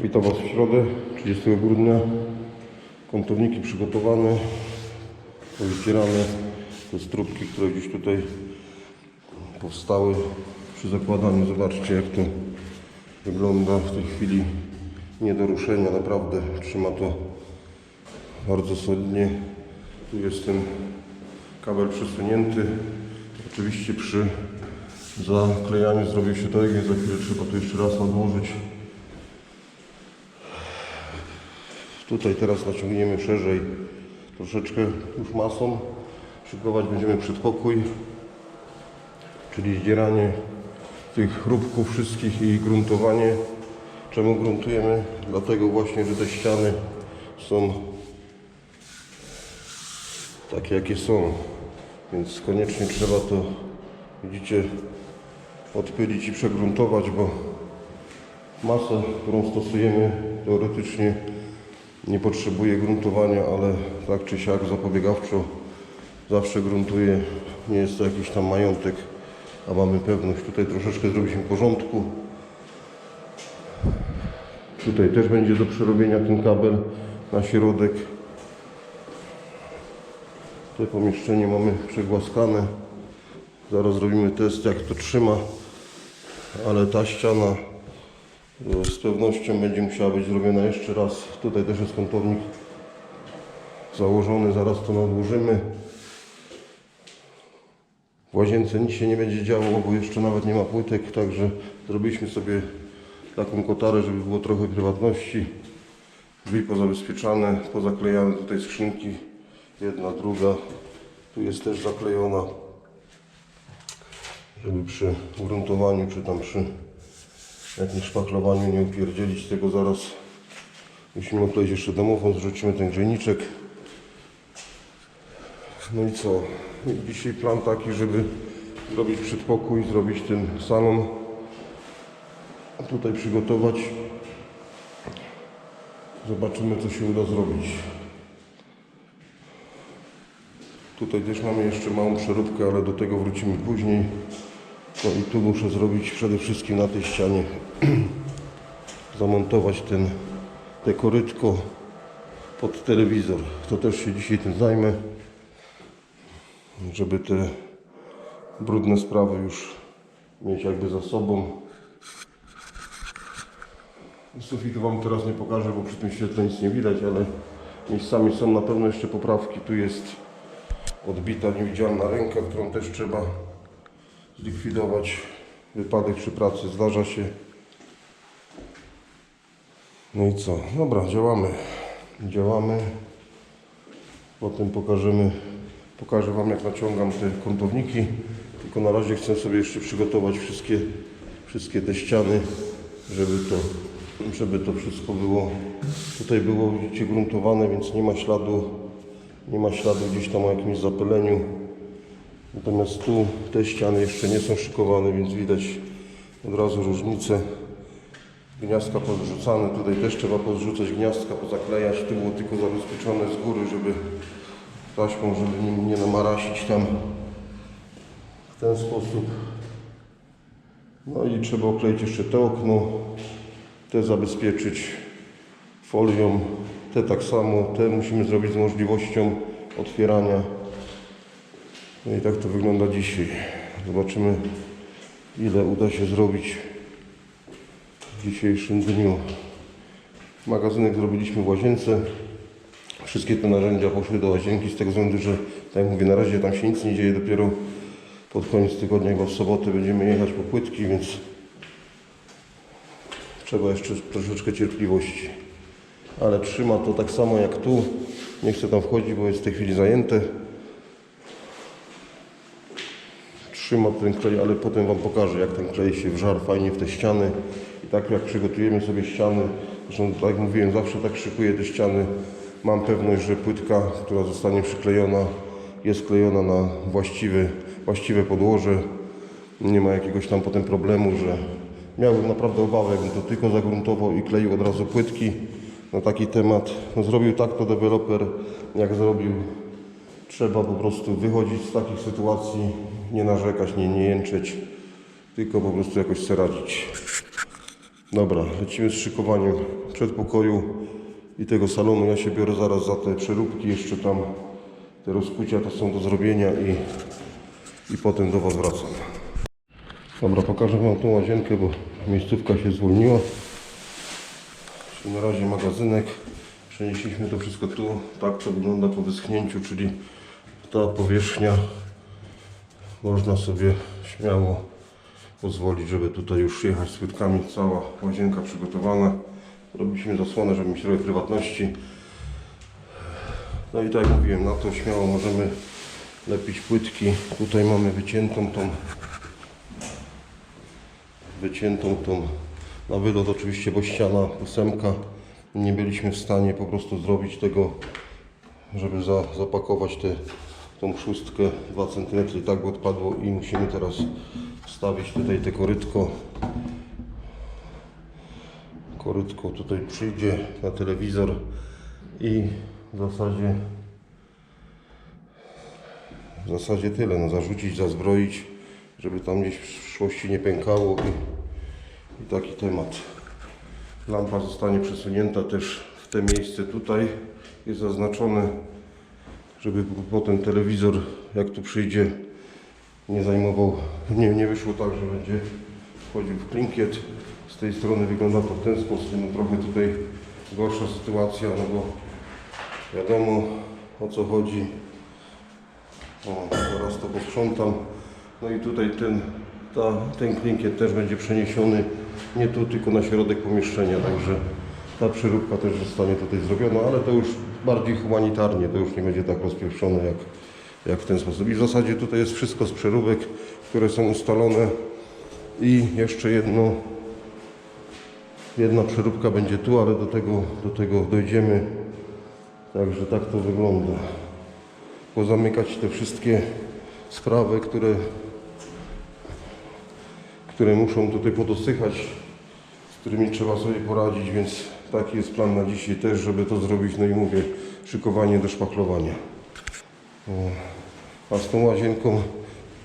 Witam Was w środę, 30 grudnia. Kątowniki przygotowane, powycierane. Te strubki, które gdzieś tutaj powstały przy zakładaniu. Zobaczcie jak to wygląda w tej chwili. Nie do ruszenia, naprawdę trzyma to bardzo solidnie. Tu jest ten kabel przesunięty. Oczywiście przy zaklejaniu zrobił się tak, więc za chwilę trzeba to jeszcze raz odłożyć. Tutaj teraz naciągniemy szerzej troszeczkę już masą. Szykować będziemy przedpokój, czyli zdzieranie tych róbków wszystkich i gruntowanie. Czemu gruntujemy? Dlatego właśnie, że te ściany są takie jakie są. Więc koniecznie trzeba to, widzicie, odpylić i przegruntować, bo masę, którą stosujemy teoretycznie nie potrzebuje gruntowania, ale tak czy siak zapobiegawczo zawsze gruntuje. Nie jest to jakiś tam majątek, a mamy pewność. Tutaj troszeczkę zrobiliśmy porządku. Tutaj też będzie do przerobienia ten kabel na środek. To pomieszczenie mamy przegłaskane. Zaraz zrobimy test jak to trzyma, ale ta ściana z pewnością będzie musiała być zrobiona jeszcze raz. Tutaj też jest kątownik założony, zaraz to nadłożymy. W łazience nic się nie będzie działo, bo jeszcze nawet nie ma płytek, także zrobiliśmy sobie taką kotarę, żeby było trochę prywatności. Drzwi pozabezpieczane, pozaklejane tutaj skrzynki, jedna, druga. Tu jest też zaklejona, żeby przy gruntowaniu, czy tam przy jakimś szpachlowaniu nie upierdzielić tego zaraz. Musimy okleić jeszcze domofon, zrzucimy ten grzejniczek. No i co? Dzisiaj plan taki, żeby zrobić przedpokój, zrobić ten salon. Tutaj przygotować. Zobaczymy co się uda zrobić. Tutaj też mamy jeszcze małą przeróbkę, ale do tego wrócimy później. No i tu muszę zrobić przede wszystkim na tej ścianie zamontować ten, te korytko pod telewizor. To też się dzisiaj tym zajmę, żeby te brudne sprawy już mieć jakby za sobą. Sufitu Wam teraz nie pokażę, bo przy tym świetle nic nie widać, ale miejscami są na pewno jeszcze poprawki. Tu jest odbita niewidzialna ręka, którą też trzeba zlikwidować. Wypadek przy pracy zdarza się. No i co? Dobra, działamy. Działamy. Potem pokażemy, pokażę Wam jak naciągam te kątowniki. Tylko na razie chcę sobie jeszcze przygotować wszystkie, wszystkie te ściany, żeby to, żeby to wszystko było. Tutaj było widzicie gruntowane, więc nie ma śladu, nie ma śladu gdzieś tam o jakimś zapyleniu. Natomiast tu te ściany jeszcze nie są szykowane, więc widać od razu różnicę. Gniazdka pozrzucane, tutaj też trzeba pozrzucać gniazdka, pozaklejać. Tu było tylko zabezpieczone z góry, żeby taśmą, żeby nie, nie namarasić tam w ten sposób. No i trzeba okleić jeszcze te okno, te zabezpieczyć folią, te tak samo, te musimy zrobić z możliwością otwierania. No i tak to wygląda dzisiaj. Zobaczymy ile uda się zrobić w dzisiejszym dniu. Magazynek zrobiliśmy w łazience. Wszystkie te narzędzia poszły do łazienki z tego względu, że tak jak mówię, na razie tam się nic nie dzieje, dopiero pod koniec tygodnia, chyba w sobotę będziemy jechać po płytki, więc trzeba jeszcze troszeczkę cierpliwości. Ale trzyma to tak samo jak tu. Nie chcę tam wchodzić, bo jest w tej chwili zajęte. Trzyma ten klej, ale potem Wam pokażę, jak ten klej się wżar fajnie w te ściany. I tak jak przygotujemy sobie ściany, zresztą tak jak mówiłem, zawsze tak szykuję te ściany. Mam pewność, że płytka, która zostanie przyklejona, jest klejona na właściwe, właściwe podłoże. Nie ma jakiegoś tam potem problemu, że miałbym naprawdę obawę, jakbym to tylko zagruntował i kleił od razu płytki na taki temat. No, zrobił tak to deweloper, jak zrobił. Trzeba po prostu wychodzić z takich sytuacji, nie narzekać, nie, nie jęczeć, tylko po prostu jakoś sobie radzić. Dobra, lecimy z szykowaniem przedpokoju i tego salonu. Ja się biorę zaraz za te przeróbki, jeszcze tam te rozkucia to są do zrobienia i, i potem do Was wracam. Dobra, pokażę Wam tą łazienkę, bo miejscówka się zwolniła. Czyli na razie magazynek. Przenieśliśmy to wszystko tu. Tak to wygląda po wyschnięciu, czyli ta powierzchnia można sobie śmiało pozwolić, żeby tutaj już jechać z płytkami. Cała łazienka przygotowana. Robiliśmy zasłonę, żeby mieć trochę prywatności. No i tak jak mówiłem, na to śmiało możemy lepić płytki. Tutaj mamy wyciętą tą wyciętą tą na wylot oczywiście, bo ściana ósemka. Nie byliśmy w stanie po prostu zrobić tego, żeby za, zapakować te, tą szóstkę 2 cm i tak odpadło i musimy teraz wstawić tutaj te korytko. Korytko tutaj przyjdzie na telewizor i w zasadzie w zasadzie tyle, no zarzucić, zazbroić, żeby tam gdzieś w przyszłości nie pękało i, i taki temat. Lampa zostanie przesunięta też w te miejsce tutaj, jest zaznaczone, żeby potem telewizor, jak tu przyjdzie, nie zajmował, nie, nie wyszło tak, że będzie wchodził w klinkiet. Z tej strony wygląda to w ten sposób, no trochę tutaj gorsza sytuacja, no bo wiadomo o co chodzi. O, teraz to posprzątam. No i tutaj ten, ta, ten klinkiet też będzie przeniesiony nie tu, tylko na środek pomieszczenia, także ta przeróbka też zostanie tutaj zrobiona, ale to już bardziej humanitarnie, to już nie będzie tak rozpieszczone jak, jak w ten sposób. I w zasadzie tutaj jest wszystko z przeróbek, które są ustalone i jeszcze jedno, jedna przeróbka będzie tu, ale do tego, do tego dojdziemy. Także tak to wygląda pozamykać te wszystkie sprawy, które, które muszą tutaj podosychać, z którymi trzeba sobie poradzić, więc taki jest plan na dzisiaj też, żeby to zrobić, no i mówię, szykowanie do szpachlowania. A z tą łazienką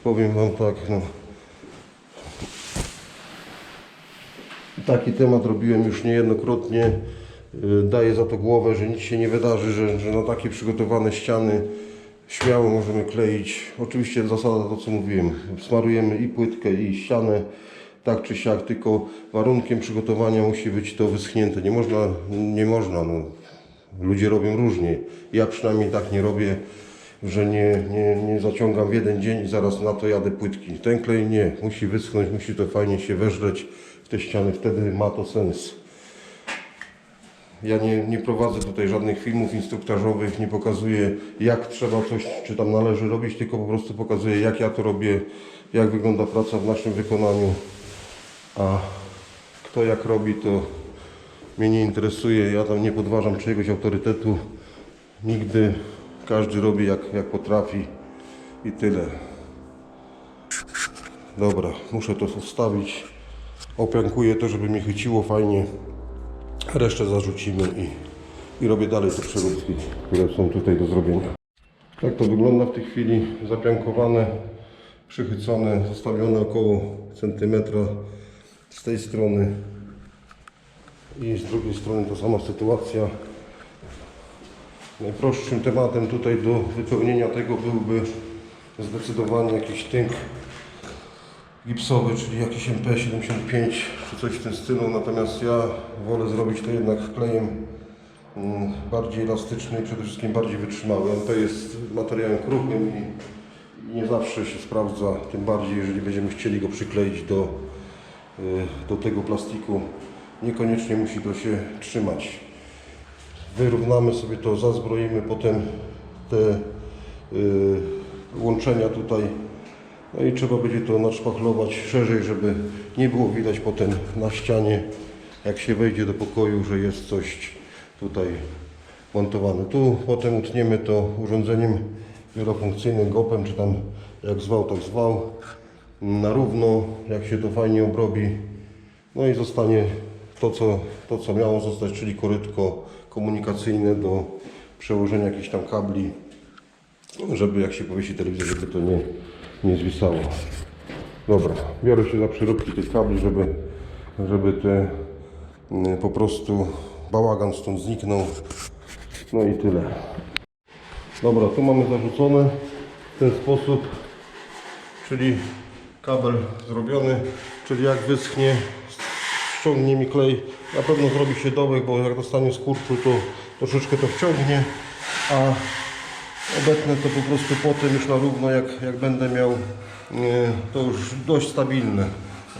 powiem Wam tak, no, Taki temat robiłem już niejednokrotnie. Y, Daję za to głowę, że nic się nie wydarzy, że, że na takie przygotowane ściany śmiało możemy kleić. Oczywiście zasada to co mówiłem. Smarujemy i płytkę i ścianę tak czy siak, tylko warunkiem przygotowania musi być to wyschnięte. Nie można, nie można. No. Ludzie robią różnie. Ja przynajmniej tak nie robię, że nie, nie, nie zaciągam w jeden dzień i zaraz na to jadę płytki. Ten klej nie. Musi wyschnąć, musi to fajnie się weżreć w te ściany. Wtedy ma to sens. Ja nie, nie prowadzę tutaj żadnych filmów instruktażowych, nie pokazuję jak trzeba coś, czy tam należy robić, tylko po prostu pokazuję jak ja to robię, jak wygląda praca w naszym wykonaniu. A kto jak robi, to mnie nie interesuje. Ja tam nie podważam czyjegoś autorytetu. Nigdy każdy robi jak, jak potrafi i tyle. Dobra, muszę to ustawić. Opiankuję to, żeby mi chyciło fajnie. Resztę zarzucimy i, i robię dalej te przeróbki, które są tutaj do zrobienia. Tak to wygląda w tej chwili. Zapiankowane, przychycone, zostawione około centymetra z tej strony i z drugiej strony ta sama sytuacja. Najprostszym tematem tutaj do wypełnienia tego byłby zdecydowanie jakiś tynk gipsowy, czyli jakiś MP75 czy coś w tym stylu, natomiast ja wolę zrobić to jednak klejem mm, bardziej elastyczny i przede wszystkim bardziej wytrzymały. MP jest materiałem kruchym i nie zawsze się sprawdza, tym bardziej jeżeli będziemy chcieli go przykleić do, do tego plastiku. Niekoniecznie musi to się trzymać. Wyrównamy sobie to, zazbroimy potem te y, łączenia tutaj no i trzeba będzie to naszpachlować szerzej, żeby nie było widać potem na ścianie, jak się wejdzie do pokoju, że jest coś tutaj montowane. Tu potem utniemy to urządzeniem wielofunkcyjnym, gopem, czy tam jak zwał, tak zwał, na równo, jak się to fajnie obrobi. No i zostanie to, co, to, co miało zostać, czyli korytko komunikacyjne do przełożenia jakichś tam kabli żeby jak się powiesi telewizor, żeby to nie, nie zwisało. Dobra, biorę się za przeróbki tych kabli, żeby, żeby te y, po prostu bałagan stąd zniknął. No i tyle. Dobra, tu mamy zarzucone w ten sposób, czyli kabel zrobiony, czyli jak wyschnie, ściągnie mi klej, na pewno zrobi się dołek, bo jak dostanie skurczu, to troszeczkę to wciągnie, a obetnę to po prostu potem już na równo, jak, jak będę miał, to już dość stabilne.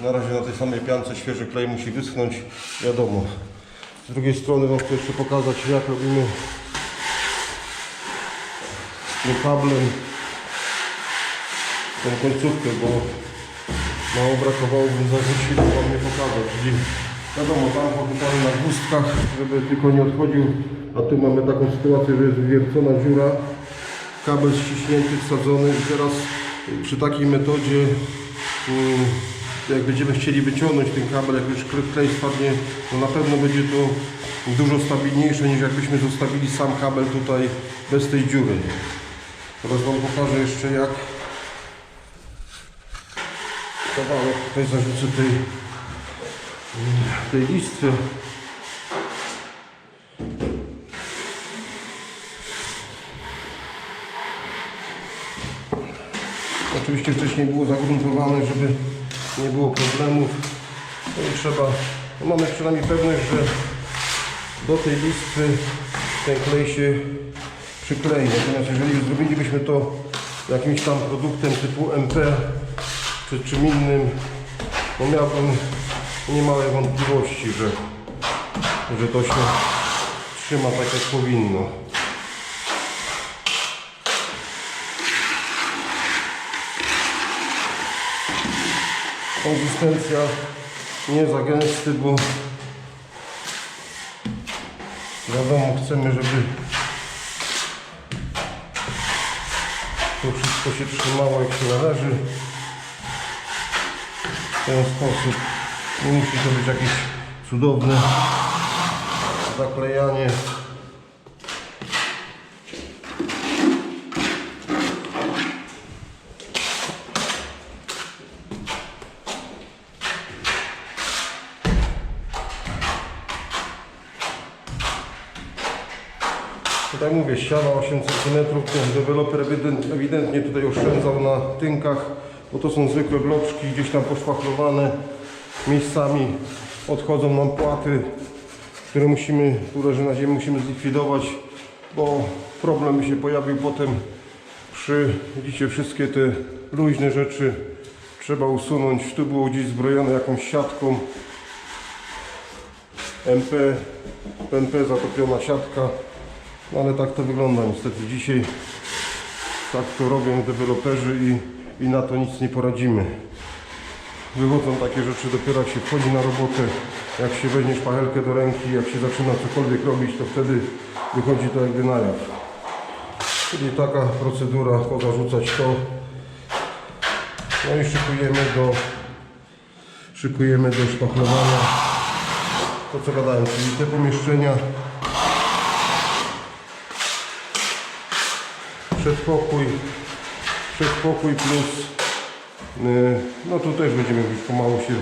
Na razie na tej samej piance świeży klej musi wyschnąć, wiadomo. Z drugiej strony Wam chcę jeszcze pokazać, jak robimy tym kablem tą końcówkę, bo mało brakowało bym zarzucił, to Wam nie pokazać. Czyli wiadomo, tam pochwytamy na chustkach, żeby tylko nie odchodził, a tu mamy taką sytuację, że jest wywiercona dziura, kabel ściśnięty, wsadzony i teraz przy takiej metodzie mm, jak będziemy chcieli wyciągnąć ten kabel, jak już kle- klej spadnie, no na pewno będzie to dużo stabilniejsze niż jakbyśmy zostawili sam kabel tutaj bez tej dziury. Teraz Wam pokażę jeszcze jak kawałek tutaj zarzucę tej, tej listwy. Oczywiście wcześniej było zagruntowane, żeby nie było problemów. No i trzeba, no mamy przynajmniej pewność, że do tej listwy ten klej się przyklei. Natomiast jeżeli zrobilibyśmy to jakimś tam produktem typu MP czy czym innym, no miałbym niemałe wątpliwości, że, że to się trzyma tak jak powinno. Konsystencja nie za gęsty, bo wiadomo chcemy, żeby to wszystko się trzymało jak się należy. Ten sposób musi to być jakieś cudowne zaklejanie. Tutaj mówię, ściana 8 cm, deweloper ewident- ewidentnie tutaj oszczędzał na tynkach, bo to są zwykłe bloczki, gdzieś tam poszpachlowane miejscami. Odchodzą nam płaty, które musimy, które na ziemi, musimy zlikwidować, bo problem się pojawił potem przy, widzicie, wszystkie te luźne rzeczy trzeba usunąć. Tu było gdzieś zbrojone jakąś siatką, MP, MP zatopiona siatka. No ale tak to wygląda niestety dzisiaj. Tak to robią deweloperzy i, i na to nic nie poradzimy. Wychodzą takie rzeczy dopiero jak się wchodzi na robotę, jak się weźmie szpachelkę do ręki, jak się zaczyna cokolwiek robić, to wtedy wychodzi to jakby na jaw. Czyli taka procedura, pozarzucać to. No i szykujemy do, szykujemy do szpachlowania. To co gadałem, czyli te pomieszczenia przedpokój, przedpokój plus y, no tu też będziemy już pomału się,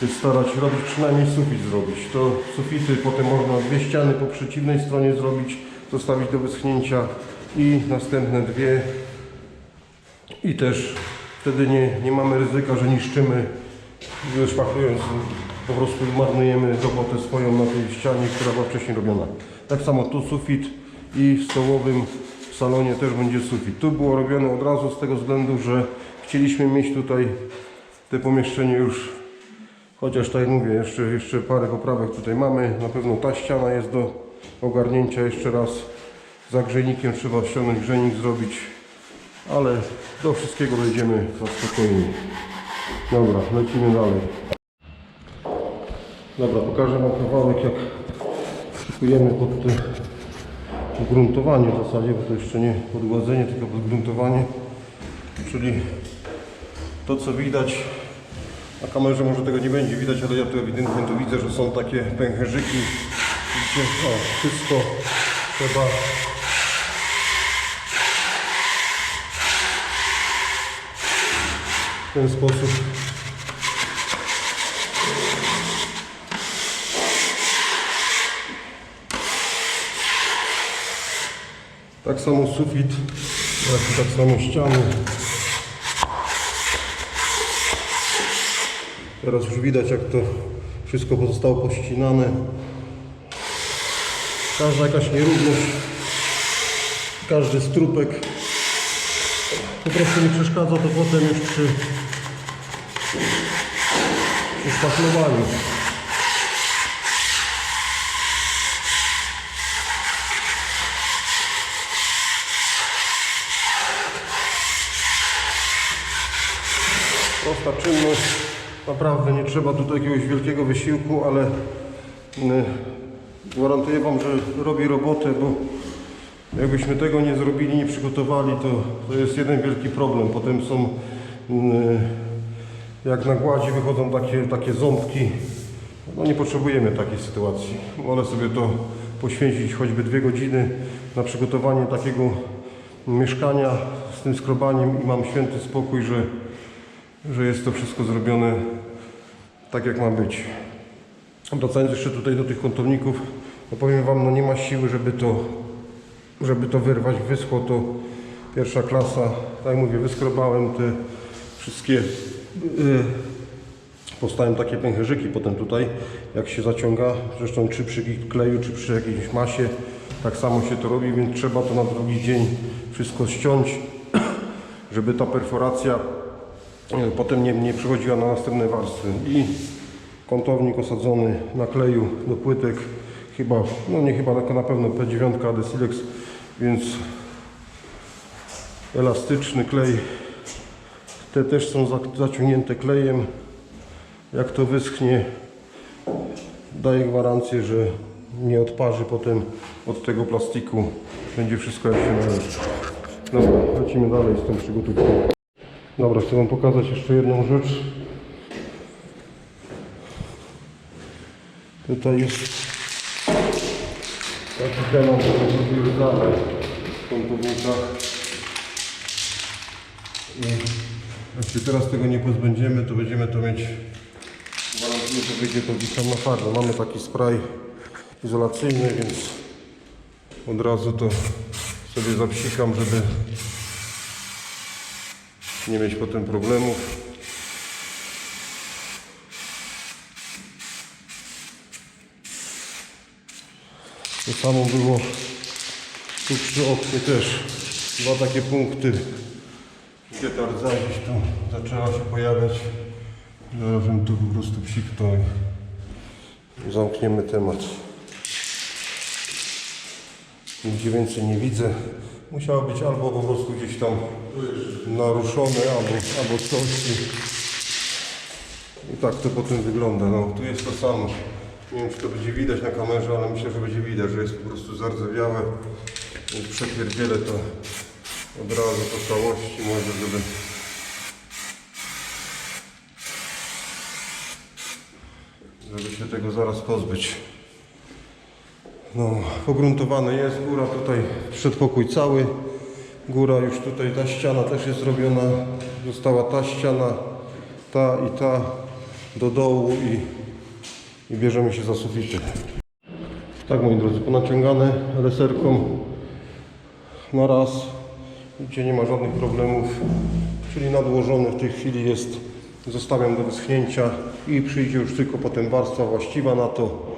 się starać robić, przynajmniej sufit zrobić. To sufity potem można dwie ściany po przeciwnej stronie zrobić, zostawić do wyschnięcia i następne dwie i też wtedy nie, nie mamy ryzyka, że niszczymy szpachlując po prostu marnujemy robotę swoją na tej ścianie, która była wcześniej robiona. Tak samo tu sufit i w stołowym w salonie też będzie sufit. Tu było robione od razu z tego względu, że chcieliśmy mieć tutaj te pomieszczenie już, chociaż tak mówię, jeszcze, jeszcze parę poprawek tutaj mamy. Na pewno ta ściana jest do ogarnięcia jeszcze raz. Za grzejnikiem trzeba ściągnąć grzejnik zrobić, ale do wszystkiego dojdziemy za spokojnie. Dobra, lecimy dalej. Dobra, pokażę Wam kawałek jak szykujemy pod te gruntowanie w zasadzie, bo to jeszcze nie podgładzenie, tylko podgruntowanie. Czyli to co widać, na kamerze może tego nie będzie widać, ale ja tu ewidentnie tu widzę, że są takie pęcherzyki. Widzicie, o, wszystko trzeba w ten sposób Tak samo sufit, jak i tak samo ściany. Teraz już widać jak to wszystko pozostało pościnane. Każda jakaś nierówność, każdy strupek po prostu nie przeszkadza to potem już przy, przy szpachlowaniu. Prosta czynność, naprawdę nie trzeba tutaj jakiegoś wielkiego wysiłku, ale y, gwarantuję Wam, że robi robotę, bo jakbyśmy tego nie zrobili, nie przygotowali, to, to jest jeden wielki problem. Potem są, y, jak na gładzi wychodzą takie, takie ząbki, no nie potrzebujemy takiej sytuacji. Wolę sobie to poświęcić choćby dwie godziny na przygotowanie takiego mieszkania z tym skrobaniem i mam święty spokój, że że jest to wszystko zrobione tak jak ma być. Wracając jeszcze tutaj do tych kątowników, no powiem Wam, no nie ma siły, żeby to, żeby to wyrwać. Wyschło to pierwsza klasa. Tak jak mówię, wyskrobałem te wszystkie yy, Powstają takie pęcherzyki potem tutaj, jak się zaciąga, zresztą czy przy kleju, czy przy jakiejś masie, tak samo się to robi, więc trzeba to na drugi dzień wszystko ściąć, żeby ta perforacja potem nie, nie przechodziła na następne warstwy. I kątownik osadzony na kleju do płytek, chyba, no nie chyba, tylko na pewno P9 Adesilex, więc elastyczny klej. Te też są za- zaciągnięte klejem. Jak to wyschnie, daję gwarancję, że nie odparzy potem od tego plastiku. Będzie wszystko jak się należy. Dobra, lecimy dalej z tą przygotówką. Dobra, chcę Wam pokazać jeszcze jedną rzecz. Tutaj jest taki temat, który zrobił dalej w kątownikach. I jak się teraz tego nie pozbędziemy, to będziemy to mieć Gwarantuję, że wyjdzie to gdzieś tam na farmę. Mamy taki spray izolacyjny, więc od razu to sobie zapsikam, żeby nie mieć potem problemów. To samo było tu przy oknie też. Dwa takie punkty, gdzie ta rdza gdzieś tu zaczęła się pojawiać. Zarazem tu po prostu psiknął i zamkniemy temat. Nigdzie więcej nie widzę. Musiało być albo po prostu gdzieś tam naruszone, albo, albo coś. I, tak to potem wygląda. No, tu jest to samo. Nie wiem, czy to będzie widać na kamerze, ale myślę, że będzie widać, że jest po prostu zardzewiałe. Przepierdzielę to od razu po całości, może żeby żeby się tego zaraz pozbyć. No, pogruntowane jest, góra tutaj, przedpokój cały, góra już tutaj, ta ściana też jest zrobiona, została ta ściana, ta i ta do dołu i, i bierzemy się za sufity. Tak moi drodzy, ponaciągane leserką na raz, gdzie nie ma żadnych problemów, czyli nadłożony w tej chwili jest, zostawiam do wyschnięcia i przyjdzie już tylko potem warstwa właściwa na to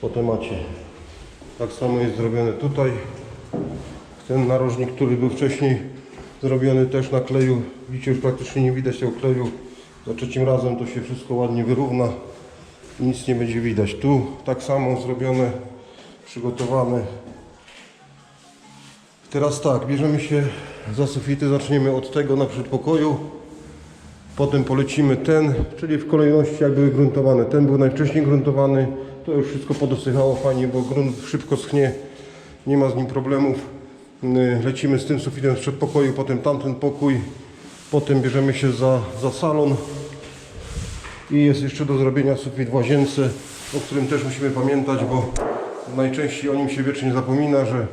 po temacie. Tak samo jest zrobione tutaj. Ten narożnik, który był wcześniej zrobiony też na kleju, widzicie już praktycznie nie widać tego kleju. Za trzecim razem to się wszystko ładnie wyrówna. Nic nie będzie widać. Tu tak samo zrobione, przygotowane. Teraz tak, bierzemy się za sufity, zaczniemy od tego na przedpokoju. Potem polecimy ten, czyli w kolejności jak były gruntowane. Ten był najwcześniej gruntowany, to już wszystko podosychało fajnie, bo grunt szybko schnie, nie ma z nim problemów. Yy, Lecimy z tym sufitem z przedpokoju, potem tamten pokój, potem bierzemy się za, za salon i jest jeszcze do zrobienia sufit w łazience, o którym też musimy pamiętać, bo najczęściej o nim się wiecznie zapomina, że,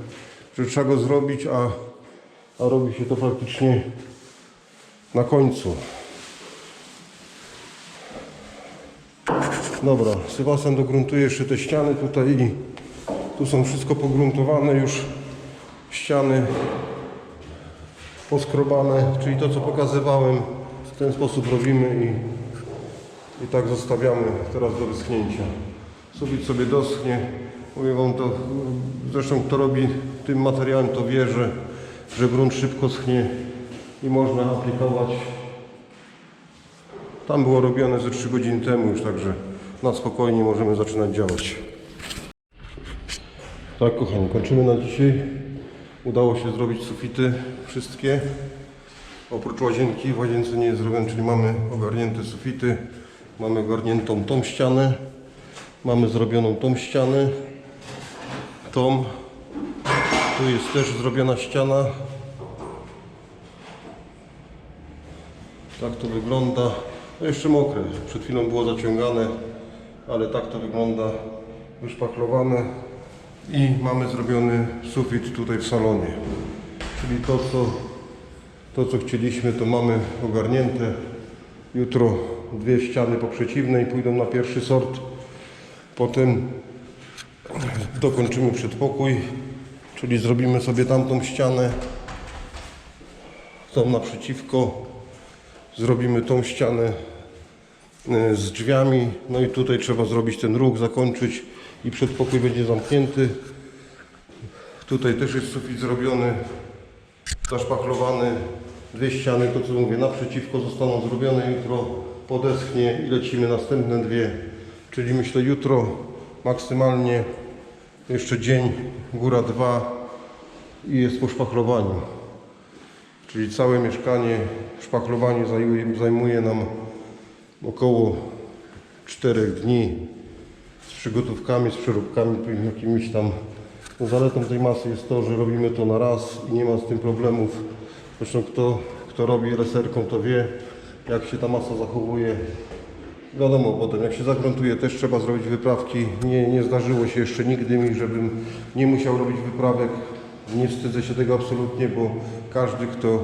że trzeba go zrobić, a, a robi się to praktycznie na końcu. Dobra, Sebastian dogruntuje jeszcze te ściany tutaj i tu są wszystko pogruntowane już. ściany poskrobane, czyli to co pokazywałem, w ten sposób robimy i, i tak zostawiamy teraz do wyschnięcia. Sufit sobie doschnie, mówię Wam to, zresztą kto robi tym materiałem to wie, że, że grunt szybko schnie i można aplikować. Tam było robione ze 3 godziny temu już, także na spokojnie możemy zaczynać działać. Tak kochani, kończymy na dzisiaj. Udało się zrobić sufity wszystkie. Oprócz łazienki, w łazience nie jest zrobione, czyli mamy ogarnięte sufity. Mamy ogarniętą tą ścianę. Mamy zrobioną tą ścianę. Tą. Tu jest też zrobiona ściana. Tak to wygląda. No jeszcze mokre. Przed chwilą było zaciągane, ale tak to wygląda. Wyszpachlowane. I mamy zrobiony sufit tutaj w salonie. Czyli to co, to, co chcieliśmy, to mamy ogarnięte. Jutro dwie ściany po przeciwnej pójdą na pierwszy sort. Potem dokończymy przedpokój, czyli zrobimy sobie tamtą ścianę, tą naprzeciwko. Zrobimy tą ścianę z drzwiami. No i tutaj trzeba zrobić ten róg, zakończyć i przedpokój będzie zamknięty. Tutaj też jest sufit zrobiony, zaszpachlowany. Dwie ściany, to co mówię, naprzeciwko zostaną zrobione. Jutro podeschnie i lecimy następne dwie. Czyli myślę jutro maksymalnie jeszcze dzień, góra dwa i jest po szpachlowaniu. Czyli całe mieszkanie, szpachlowanie zajmuje, zajmuje nam około 4 dni z przygotówkami, z przeróbkami, jakimiś tam. No, zaletą tej masy jest to, że robimy to na raz i nie ma z tym problemów. Zresztą kto, kto robi reserką to wie, jak się ta masa zachowuje. Wiadomo, potem jak się zagruntuje też trzeba zrobić wyprawki. Nie, nie zdarzyło się jeszcze nigdy mi, żebym nie musiał robić wyprawek. Nie wstydzę się tego absolutnie, bo każdy, kto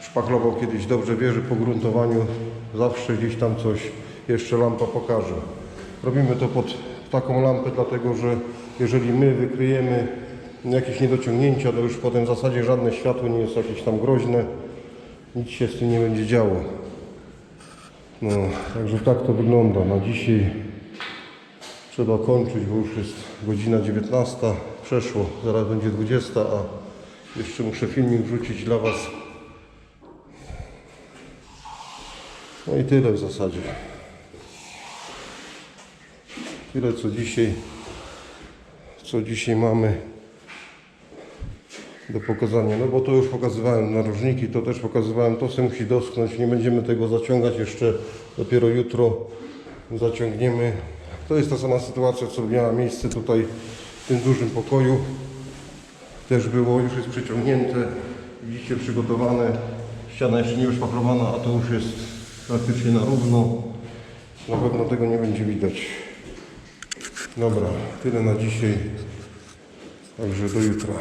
szpachlował kiedyś dobrze wie, że po gruntowaniu zawsze gdzieś tam coś jeszcze lampa pokaże. Robimy to pod taką lampę, dlatego że jeżeli my wykryjemy jakieś niedociągnięcia, to już potem w zasadzie żadne światło nie jest jakieś tam groźne. Nic się z tym nie będzie działo. No, także tak to wygląda. Na dzisiaj trzeba kończyć, bo już jest godzina 19. Przeszło, zaraz będzie 20, a jeszcze muszę filmik wrzucić dla Was. No i tyle w zasadzie. Tyle co dzisiaj, co dzisiaj mamy do pokazania. No bo to już pokazywałem narożniki, to też pokazywałem, to się musi doschnąć, nie będziemy tego zaciągać jeszcze, dopiero jutro zaciągniemy. To jest ta sama sytuacja, co miała miejsce tutaj w tym dużym pokoju. Też było, już jest przeciągnięte, widzicie przygotowane, ściana jeszcze nie wyszpachlowana, a to już jest praktycznie na równo. Na pewno tego nie będzie widać. Dobra, tyle na dzisiaj. Także do jutra.